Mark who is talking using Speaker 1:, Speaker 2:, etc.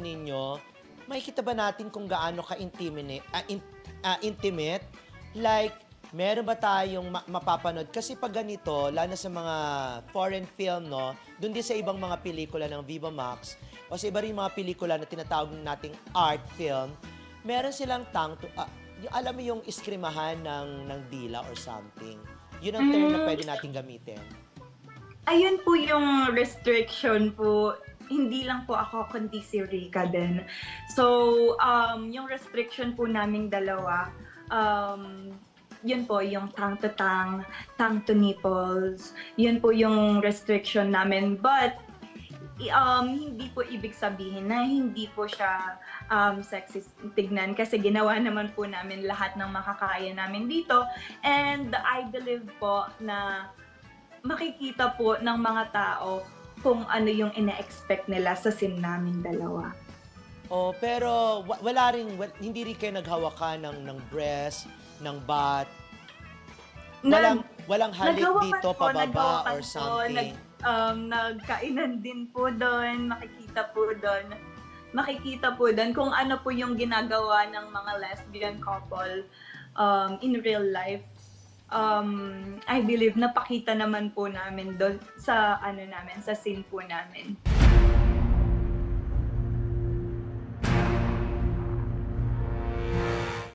Speaker 1: ninyo, makikita ba natin kung gaano ka-intimate, ah, in- ah, intimate? Like, meron ba tayong ma- mapapanood? Kasi pag ganito, lalo na sa mga foreign film, no, doon din sa ibang mga pelikula ng Viva Max, o sa iba rin mga pelikula na tinatawag nating art film, meron silang tang to, ah, yung, alam mo yung iskrimahan ng, ng dila or something. Yun ang term na
Speaker 2: Mm.
Speaker 1: pwede nating gamitin.
Speaker 2: Ayun po yung restriction po. Hindi lang po ako, kundi si Rika din. So, um, yung restriction po naming dalawa, um, yun po, yung tongue to tongue, tongue to nipples. Yun po yung restriction namin. But, um, hindi po ibig sabihin na hindi po siya um, sexist tignan kasi ginawa naman po namin lahat ng makakaya namin dito. And I believe po na makikita po ng mga tao kung ano yung ina-expect nila sa scene namin dalawa.
Speaker 1: Oh, pero wa- wala rin wa- hindi rin kayo naghawakan ng ng breast, ng butt. Walang walang halik
Speaker 2: naghawakan
Speaker 1: dito
Speaker 2: po,
Speaker 1: pababa
Speaker 2: naghawakan
Speaker 1: or
Speaker 2: po,
Speaker 1: something.
Speaker 2: Nag, um, nagkainan din po doon, makikita po doon. Makikita po doon kung ano po yung ginagawa ng mga lesbian couple um, in real life. Um, I believe napakita naman po namin doon sa ano namin, sa scene po namin.